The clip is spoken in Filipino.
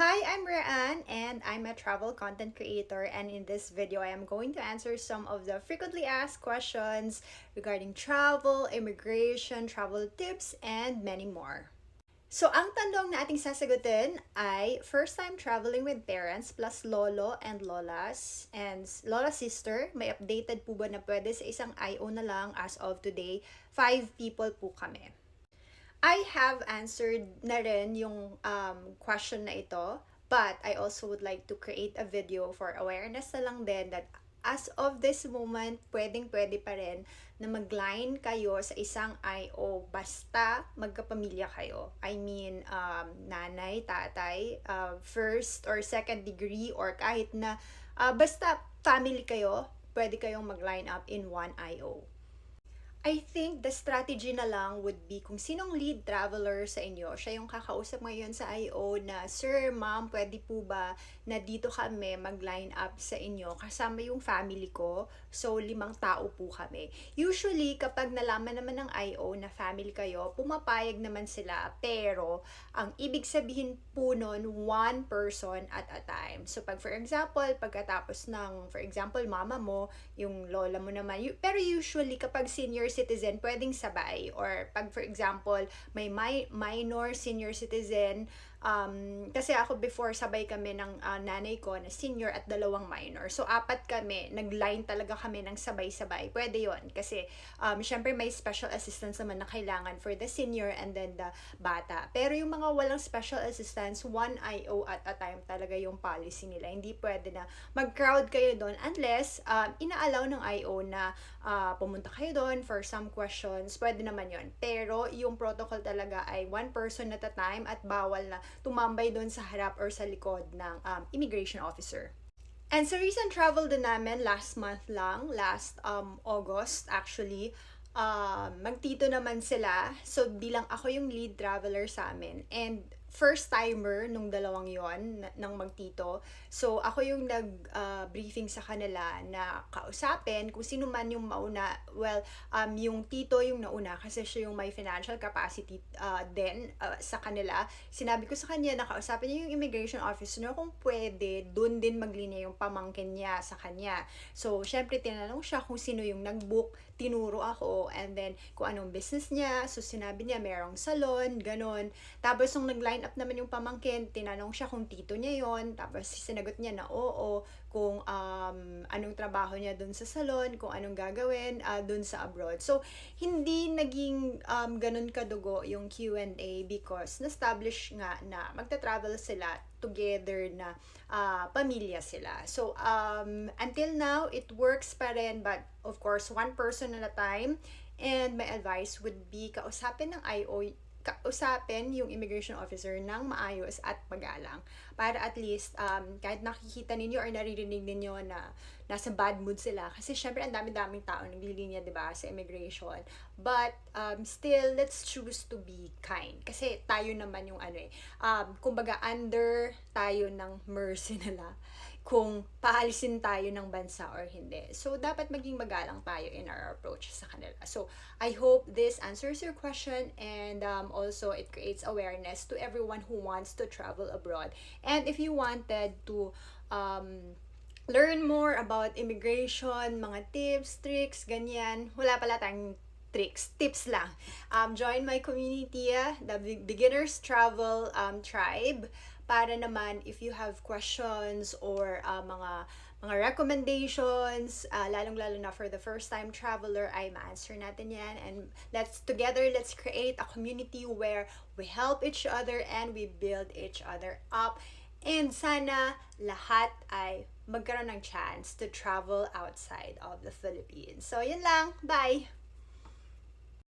Hi, I'm Raan and I'm a travel content creator and in this video I am going to answer some of the frequently asked questions regarding travel, immigration, travel tips, and many more. So, ang tanong na ating sasagutin ay first time traveling with parents plus lolo and lolas and lola sister. May updated po ba na pwede sa isang IO na lang as of today? Five people po kami. I have answered na rin yung um, question na ito, but I also would like to create a video for awareness na lang din that as of this moment, pwedeng pwede pa rin na mag-line kayo sa isang IO basta magkapamilya kayo. I mean, um, nanay, tatay, uh, first or second degree or kahit na uh, basta family kayo, pwede kayong mag-line up in one IO. I think the strategy na lang would be kung sinong lead traveler sa inyo, siya yung kakausap ngayon sa IO na, Sir, Ma'am, pwede po ba na dito kami mag-line up sa inyo kasama yung family ko? So, limang tao po kami. Usually, kapag nalaman naman ng IO na family kayo, pumapayag naman sila. Pero, ang ibig sabihin po nun, one person at a time. So, pag for example, pagkatapos ng, for example, mama mo, yung lola mo naman, pero usually kapag senior citizen, pwedeng sabay. Or pag for example, may mi- minor senior citizen, um, kasi ako before sabay kami ng uh, nanay ko na senior at dalawang minor. So, apat kami, nag-line talaga kami ng sabay-sabay. Pwede yon Kasi, um, syempre may special assistance naman na kailangan for the senior and then the bata. Pero yung mga walang special assistance, one IO at a time talaga yung policy nila. Hindi pwede na mag-crowd kayo doon unless um, inaalaw ng IO na uh, pumunta kayo doon for some questions. Pwede naman yon Pero yung protocol talaga ay one person at a time at bawal na tumambay doon sa harap or sa likod ng um, immigration officer. And sa recent travel din namin, last month lang, last um, August actually, um, magtito naman sila. So, bilang ako yung lead traveler sa amin. And first timer nung dalawang yon ng magtito. So ako yung nag-briefing uh, sa kanila na kausapin kung sino man yung mauna. Well, um, yung tito yung nauna kasi siya yung may financial capacity uh, din uh, sa kanila. Sinabi ko sa kanya na kausapin niya yung immigration officer na kung pwede, dun din maglinya yung pamangkin niya sa kanya. So, syempre tinanong siya kung sino yung nag-book, tinuro ako, and then kung anong business niya. So, sinabi niya merong salon, ganon. Tapos, nung nag-line line up naman yung pamangkin, tinanong siya kung tito niya yon tapos sinagot niya na oo, kung um, anong trabaho niya dun sa salon, kung anong gagawin uh, dun sa abroad. So, hindi naging um, ganun kadugo yung Q&A because na-establish nga na magta-travel sila together na uh, pamilya sila. So, um, until now, it works pa rin but of course, one person at a time. And my advice would be kausapin ng IO kausapin yung immigration officer ng maayos at magalang para at least um, kahit nakikita ninyo or naririnig ninyo na nasa bad mood sila. Kasi syempre ang dami-daming tao naglilinya 'di ba sa immigration. But um, still let's choose to be kind. Kasi tayo naman yung ano eh. Um, kumbaga under tayo ng mercy nila kung paalisin tayo ng bansa or hindi. So, dapat maging magalang tayo in our approach sa kanila. So, I hope this answers your question and um, also it creates awareness to everyone who wants to travel abroad. And if you wanted to um, learn more about immigration, mga tips, tricks, ganyan, wala pala tayong tricks, tips lang. Um, join my community, uh, the Beginners Travel um, Tribe para naman if you have questions or uh, mga mga recommendations, uh, lalong-lalo na for the first-time traveler, ay ma-answer natin yan. And let's together, let's create a community where we help each other and we build each other up. And sana lahat ay magkaroon ng chance to travel outside of the Philippines. So, yun lang. Bye!